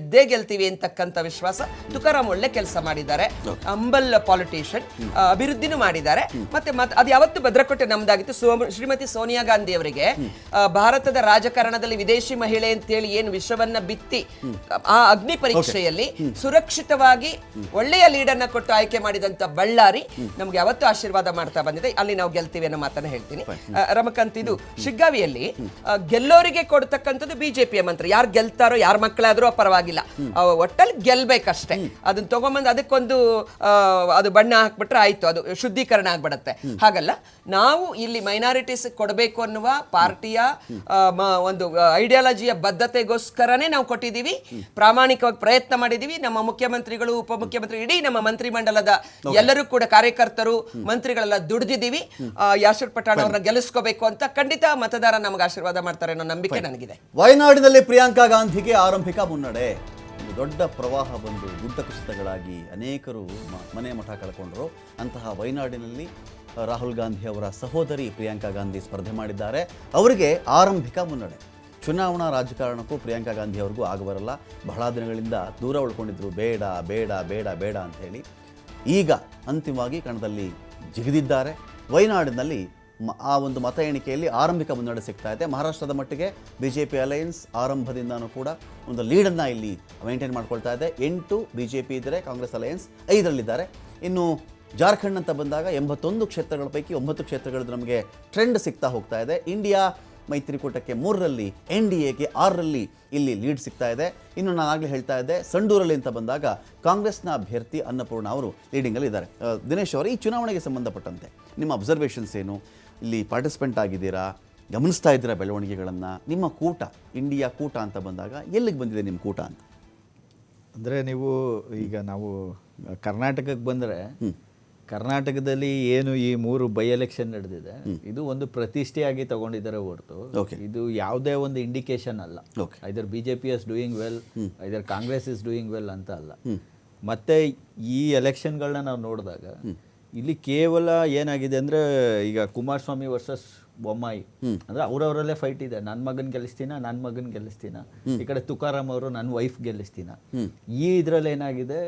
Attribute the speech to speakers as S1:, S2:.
S1: ಗೆದ್ದೇ ಗೆಲ್ತೀವಿ ಅಂತಕ್ಕಂಥ ವಿಶ್ವಾಸ ತುಕಾರಾಮ್ ಒಳ್ಳೆ ಕೆಲಸ ಮಾಡಿದ್ದಾರೆ. ಅಂಬಲ್ ಪಾಲಿಟಿಷಿಯನ್ ಅಭಿವೃದ್ಧಿನೂ ಮಾಡಿದ್ದಾರೆ. ಮತ್ತೆ ಮತ್ ಅದು ಯಾವತ್ತು ಭದ್ರಕೋಟೆ ನಮ್ದಾಗಿತ್ತು ಶ್ರೀಮತಿ ಸೋನಿಯಾ ಗಾಂಧಿ ಅವರಿಗೆ ಭಾರತದ ರಾಜಕಾರಣದಲ್ಲಿ ವಿದೇಶಿ ಮಹಿಳೆ ಅಂತೇಳಿ ಏನು ವಿಷವನ್ನ ಬಿತ್ತಿ ಆ ಅಗ್ನಿ ಪರೀಕ್ಷೆಯಲ್ಲಿ ಸುರಕ್ಷಿತವಾಗಿ ಒಳ್ಳೆಯ ಲೀಡನ್ನ ಕೊಟ್ಟು ಆಯ್ಕೆ ಮಾಡಿದಂತ ಬಳ್ಳಾರಿ ನಮ್ಗೆ ಯಾವತ್ತು ಆಶೀರ್ವಾದ ಮಾಡ್ತಾ ಬಂದಿದೆ. ಅಲ್ಲಿ ನಾವು ಗೆಲ್ತೀವಿ ಅನ್ನೋ ಮಾತನ್ನ ಹೇಳ್ತೀನಿ. ರಮಕಾಂತ್ ಇದು ಶಿಗ್ಗಾವಿಯಲ್ಲಿ ಗೆಲ್ಲೋರಿಗೆ ಕೊಡ್ತಕ್ಕಂಥದ್ದು ಬಿಜೆಪಿಯ ಮಂತ್ರಿ. ಯಾರು ಗೆಲ್ತಾರೋ ಯಾರ ಮಕ್ಕಳಾದ್ರೂ ಪರವಾಗಿಲ್ಲ. ಆ, ಒಟ್ಟಲ್ಲಿ ಗೆಲ್ಬೇಕಷ್ಟೇ. ಅದನ್ನ ತಗೊಂಬಂದು ಅದಕ್ಕೊಂದು ಅದು ಬಣ್ಣ ಹಾಕ್ಬಿಟ್ರೆ ಆಯ್ತು. ಅದು ಶುದ್ಧೀಕರಣ ಆಗ್ಬಿಡತ್ತೆ. ಹಾಗಲ್ಲ ನಾವು ಇಲ್ಲಿ ಮೈನಾರಿಟೀಸ್ ಕೊಡಬೇಕು ಅನ್ನುವ ಪಾರ್ಟಿಯ ಒಂದು ಐಡಿಯಾಲಜಿಯ ಬದ್ಧತೆಗೋಸ್ಕರನೇ ನಾವು ಕೊಟ್ಟಿದ್ದೀವಿ. ಪ್ರಾಮಾಣಿಕವಾಗಿ ಪ್ರಯತ್ನ ಮಾಡಿದೀವಿ ನಮ್ಮ ಮುಖ್ಯಮಂತ್ರಿಗಳು ಉಪಮುಖ್ಯಮಂತ್ರಿ ಇಡೀ ನಮ್ಮ ಮಂತ್ರಿಮಂಡಲದ ಎಲ್ಲರೂ ಕೂಡ ಕಾರ್ಯಕರ್ತರು ಮಂತ್ರಿಗಳೆಲ್ಲ ದುಡಿದಿದ್ದೀವಿ. ಯಾಶ್ವರ್ ಪಟಾಣ ಅವರನ್ನ ಗೆಲ್ಲಿಸ್ಕೋಬೇಕು ಅಂತ ಖಂಡಿತ ಮತದಾರ ನಮಗೆ ಆಶೀರ್ವಾದ ಮಾಡ್ತಾರೆ ಅನ್ನೋ ನಂಬಿಕೆ ನನಗಿದೆ.
S2: ವಯನಾಡಿನಲ್ಲಿ ಪ್ರಿಯಾಂಕಾ ಗಾಂಧಿಗೆ ಆರಂಭಿಕ ಮುನ್ನಡೆ. ಒಂದು ದೊಡ್ಡ ಪ್ರವಾಹ ಬಂದು ಗುಡ್ಡ ಕುಸಿತಗಳಾಗಿ ಅನೇಕರು ಮನೆ ಮಠ ಕಳ್ಕೊಂಡ್ರು. ಅಂತಹ ವಯನಾಡಿನಲ್ಲಿ ರಾಹುಲ್ ಗಾಂಧಿ ಅವರ ಸಹೋದರಿ ಪ್ರಿಯಾಂಕಾ ಗಾಂಧಿ ಸ್ಪರ್ಧೆ ಮಾಡಿದ್ದಾರೆ. ಅವರಿಗೆ ಆರಂಭಿಕ ಮುನ್ನಡೆ. ಚುನಾವಣಾ ರಾಜಕಾರಣಕ್ಕೂ ಪ್ರಿಯಾಂಕಾ ಗಾಂಧಿ ಅವ್ರಿಗೂ ಆಗಬರಲ್ಲ. ಬಹಳ ದಿನಗಳಿಂದ ದೂರ ಉಳ್ಕೊಂಡಿದ್ರು. ಬೇಡ ಬೇಡ ಬೇಡ ಬೇಡ ಅಂತ ಹೇಳಿ. ಈಗ ಅಂತಿಮವಾಗಿ ಕಣದಲ್ಲಿ ಜಿಗಿದಿದ್ದಾರೆ. ವಯನಾಡಿನಲ್ಲಿ ಆ ಒಂದು ಮತ ಎಣಿಕೆಯಲ್ಲಿ ಆರಂಭಿಕ ಮುನ್ನಡೆ ಸಿಗ್ತಾ ಇದೆ. ಮಹಾರಾಷ್ಟ್ರದ ಮಟ್ಟಿಗೆ ಬಿ ಜೆ ಪಿ ಅಲಯನ್ಸ್ ಆರಂಭದಿಂದನೂ ಕೂಡ ಒಂದು ಲೀಡನ್ನು ಇಲ್ಲಿ ಮೇಂಟೈನ್ ಮಾಡ್ಕೊಳ್ತಾ ಇದೆ. ಎಂಟು ಬಿ ಜೆ ಪಿ ಇದ್ದರೆ ಕಾಂಗ್ರೆಸ್ ಅಲಯನ್ಸ್ ಐದರಲ್ಲಿದ್ದಾರೆ. ಇನ್ನು ಜಾರ್ಖಂಡ್ ಅಂತ ಬಂದಾಗ ಎಂಬತ್ತೊಂದು ಕ್ಷೇತ್ರಗಳ ಪೈಕಿ ಒಂಬತ್ತು ಕ್ಷೇತ್ರಗಳದ್ದು ನಮಗೆ ಟ್ರೆಂಡ್ ಸಿಗ್ತಾ ಹೋಗ್ತಾ ಇದೆ. ಇಂಡಿಯಾ ಮೈತ್ರಿಕೂಟಕ್ಕೆ ಮೂರರಲ್ಲಿ, ಎನ್ ಡಿ ಎಗೆ ಆರರಲ್ಲಿ ಇಲ್ಲಿ ಲೀಡ್ ಸಿಗ್ತಾ ಇದೆ. ಇನ್ನು ನಾನು ಆಗಲೇ ಹೇಳ್ತಾ ಇದ್ದೆ, ಸಂಡೂರಲ್ಲಿ ಅಂತ ಬಂದಾಗ ಕಾಂಗ್ರೆಸ್ನ ಅಭ್ಯರ್ಥಿ ಅನ್ನಪೂರ್ಣ ಅವರು ಲೀಡಿಂಗಲ್ಲಿ ಇದ್ದಾರೆ ದಿನೇಶ್ ಅವರು, ಈ ಚುನಾವಣೆಗೆ ಸಂಬಂಧಪಟ್ಟಂತೆ ನಿಮ್ಮ ಅಬ್ಸರ್ವೇಷನ್ಸ್ ಏನು? ಇಲ್ಲಿ ಪಾರ್ಟಿಸಿಪೆಂಟ್ ಆಗಿದ್ದೀರಾ ಗಮನಿಸ್ತಾ ಇದ್ದೀರಾ ಬೆಳವಣಿಗೆಗಳನ್ನು? ನಿಮ್ಮ ಕೂಟ ಇಂಡಿಯಾ ಕೂಟ ಅಂತ ಬಂದಾಗ ಎಲ್ಲಿಗೆ ಬಂದಿದೆ ನಿಮ್ಮ ಕೂಟ ಅಂತ?
S3: ಅಂದರೆ ನೀವು ಈಗ ನಾವು ಕರ್ನಾಟಕಕ್ಕೆ ಬಂದರೆ ಕರ್ನಾಟಕದಲ್ಲಿ ಏನು ಈ ಮೂರು ಬೈ ಎಲೆಕ್ಷನ್ ನಡೆದಿದೆ ಇದು ಒಂದು ಪ್ರತಿಷ್ಠೆಯಾಗಿ ತಗೊಂಡಿದ್ದಾರೆ ಹೊರತು. ಇದು ಯಾವುದೇ ಒಂದು ಇಂಡಿಕೇಶನ್ ಅಲ್ಲ. Either B J P is doing well either Congress is doing well ಅಂತ ಅಲ್ಲ. ಮತ್ತೆ ಈ ಎಲೆಕ್ಷನ್ಗಳನ್ನ ನಾವು ನೋಡಿದಾಗ ಇಲ್ಲಿ ಕೇವಲ ಏನಾಗಿದೆ ಅಂದ್ರೆ ಈಗ ಕುಮಾರಸ್ವಾಮಿ ವರ್ಸಸ್ ಬೊಮ್ಮಾಯಿ. ಅಂದ್ರೆ ಅವ್ರವರಲ್ಲೇ ಫೈಟ್ ಇದೆ. ನನ್ನ ಮಗನ್ ಗೆಲ್ಲಿಸ್ತೀನ ನನ್ನ ಮಗನ್ ಗೆಲ್ಲಿಸ್ತೀನ? ಈ ಕಡೆ ತುಕಾರಾಮ್ ಅವರು ನನ್ನ ವೈಫ್ ಗೆಲ್ಲಿಸ್ತೀನ? ಈ ಇದ್ರಲ್ಲಿ ಏನಾಗಿದೆ